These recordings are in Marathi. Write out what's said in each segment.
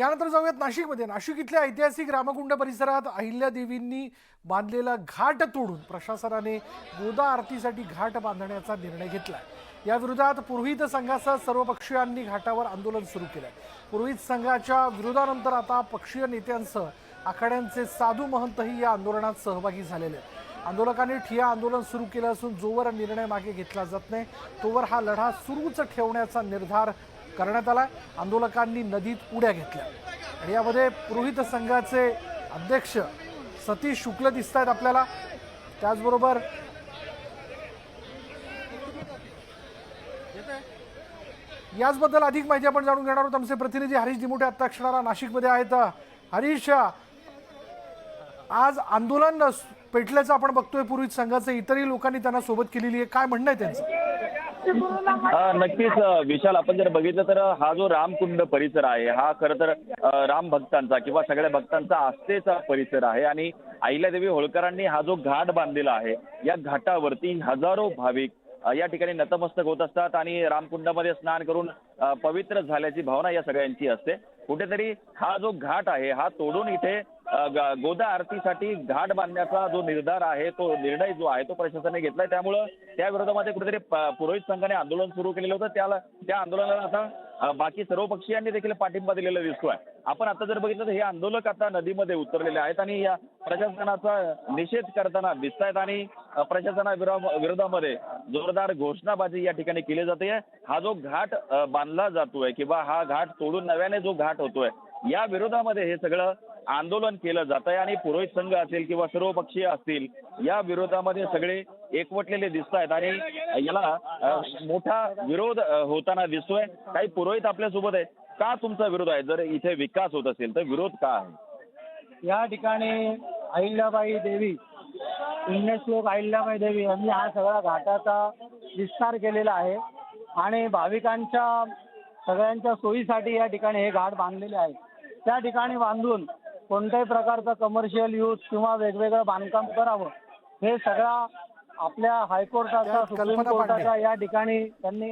यानंतर जाऊयात नाशिकमध्ये. नाशिक इथल्या ऐतिहासिक रामकुंड परिसरात अहिल्यादेवींनी बांधलेला घाट तोडून प्रशासनाने गोदा आरतीसाठी घाट बांधण्याचा निर्णय घेतला या विरोधात पुरोहित संघासह सर्व पक्षीयांनी घाटावर आंदोलन सुरू केलं पुरोहित संघाच्या विरोधानंतर आता पक्षीय नेत्यांसह आखाड्यांचे साधू महंतही या आंदोलनात सहभागी झालेले आहेत. आंदोलकांनी ठिया आंदोलन सुरू केलं असून जोवर निर्णय मागे घेतला जात नाही तोवर हा लढा सुरूच ठेवण्याचा निर्धार करण्यात आला आंदोलकांनी नदीत उड्या घेतल्या. आणि यामध्ये पुरोहित संघाचे अध्यक्ष सतीश शुक्ल दिसत आहेत आपल्याला. त्याचबरोबर याचबद्दल अधिक माहिती आपण जाणून घेणार आहोत. आमचे प्रतिनिधी हरीश दिमुटे आता क्षणाला नाशिकमध्ये आहेत. हरीश आज आंदोलन पेटल्याचं आपण बघतोय. पुरोहित संघाचे इतरही लोकांनी त्यांना सोबत केलेली आहे. काय म्हणणं आहे त्यांचं? नक्कीच विशाल आपण जर बघितलं तर हा जो रामकुंड परिसर आहे हा खरं तर राम भक्तांचा किंवा सगळ्या भक्तांचा आस्थेचा परिसर आहे आणि अहिल्यादेवी होळकरांनी हा जो घाट बांधलेला आहे या घाटावरती हजारो भाविक या ठिकाणी नतमस्तक होत असतात आणि रामकुंडामध्ये स्नान करून पवित्र झाल्याची भावना या सगळ्यांची असते. कुठेतरी हा जो घाट आहे हा तोडून इथे गोदा आरतीसाठी घाट बांधण्याचा जो निर्धार आहे तो निर्णय जो आहे तो प्रशासनाने घेतलाय. त्यामुळं त्या विरोधामध्ये कुठेतरी पुरोहित संघाने आंदोलन सुरू केलेलं होतं. त्याला त्या आंदोलनाला आता बाकी सर्व पक्षीयांनी देखील पाठिंबा दिलेला दिसतोय. आपण आता जर बघितलं तर हे आंदोलक आता नदीमध्ये उतरलेले आहेत आणि या प्रशासनाचा निषेध करताना दिसत आहेत आणि प्रशासना विरोधामध्ये जोरदार घोषणाबाजी या ठिकाणी केली जाते. हा जो घाट बांधला जातोय किंवा हा घाट तोडून नव्याने जो घाट होतोय या विरोधामध्ये हे सगळं आंदोलन केलं जात आहे आणि पुरोहित संघ असेल किंवा सर्वपक्षीय असतील या विरोधामध्ये सगळे एकवटलेले दिसत आहेत आणि याला मोठा विरोध होताना दिसतोय. काही पुरोहित आपल्यासोबत आहेत. का तुमचा विरोध आहे? जर इथे विकास होत असेल तर विरोध का आहे? या ठिकाणी अहिल्याबाई देवी पुण्यश्लोक अहिल्याबाई देवी यांनी हा सगळा घाटाचा विस्तार केलेला आहे. आणि भाविकांच्या सगळ्यांच्या सोयीसाठी या ठिकाणी हे घाट बांधलेले आहे. त्या ठिकाणी बांधून कोणत्याही प्रकारचं कमर्शियल यूज किंवा वेगवेगळं बांधकाम करावं हे सगळा आपल्या हायकोर्टाचा सुप्रीम कोर्टाचा या ठिकाणी त्यांनी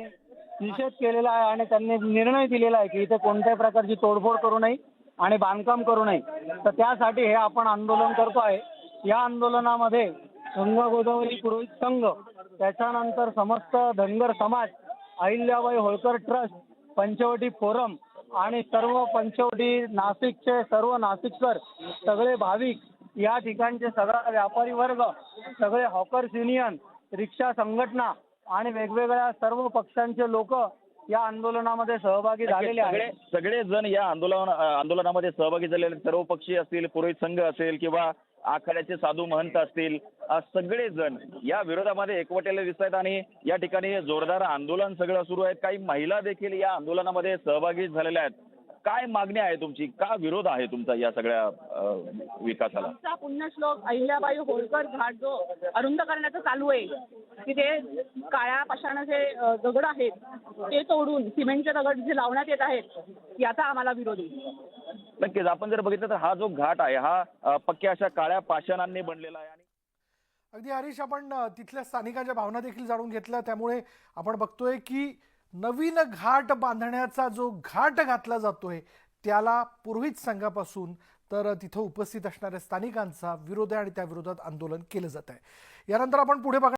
निषेध केलेला आहे आणि त्यांनी निर्णय दिलेला आहे की इथे कोणत्याही प्रकारची तोडफोड करू नये आणि बांधकाम करू नये. तर त्यासाठी हे आपण आंदोलन करतो आहे. या आंदोलनामध्ये गंगा गोदावरी पुरोहित संघ त्याच्यानंतर समस्त धनगर समाज अहिल्याबाई होळकर ट्रस्ट पंचवटी फोरम आणि सर्व पंचवटी नाशिकचे सर्व नाशिककर सगळे भाविक या ठिकाणचे सगळा व्यापारी वर्ग सगळे हॉकर्स युनियन रिक्षा संघटना आणि वेगवेगळ्या सर्व पक्षांचे लोक या आंदोलनामध्ये सहभागी झालेले सगळे आहेत सगळे जण या आंदोलन आंदोलनामध्ये सहभागी झालेले. सर्व पक्षी असतील पुरोहित संघ असेल किंवा आखाड्याचे साधू महंत असतील सगळेजण जण या विरोधामध्ये एकवटेला दिसत आहेत आणि या ठिकाणी जोरदार आंदोलन सगळं सुरू आहे काही महिला देखील या आंदोलनामध्ये सहभागी झालेल्या आहेत. काय मागणी आहे तुमची? का विरोध आहे तुमचा या सगळ्या विकासाला? आमचा पुण्यश्लोक अहिल्याबाई होळकर घाट जो अरुंद करण्याचं चालू आहे तिथे काळ्या पाषाणाचे दगड आहेत ते तोडून सिमेंटचे दगड जे लावण्यात येत आहेत याचा आम्हाला विरोध आहे. नक्कीच. आपण जर बघितलं तर हा जो घाट आहे हा पक्क्या अशा काळ्या पाषाणांनी बनलेला आहे आणि अगदी हरीश आपण तिथल्या स्थानिकांच्या भावना देखील जाणून घेतल्या. त्यामुळे आपण बघतोय की नवीन घाट बांधण्याचा जो घाट घातला जातोय त्याला पुरोहित संघापासून तर तिथं उपस्थित असणाऱ्या स्थानिकांचा विरोध आहे आणि त्या विरोधात आंदोलन केलं जात आहे यानंतर आपण पुढे बघा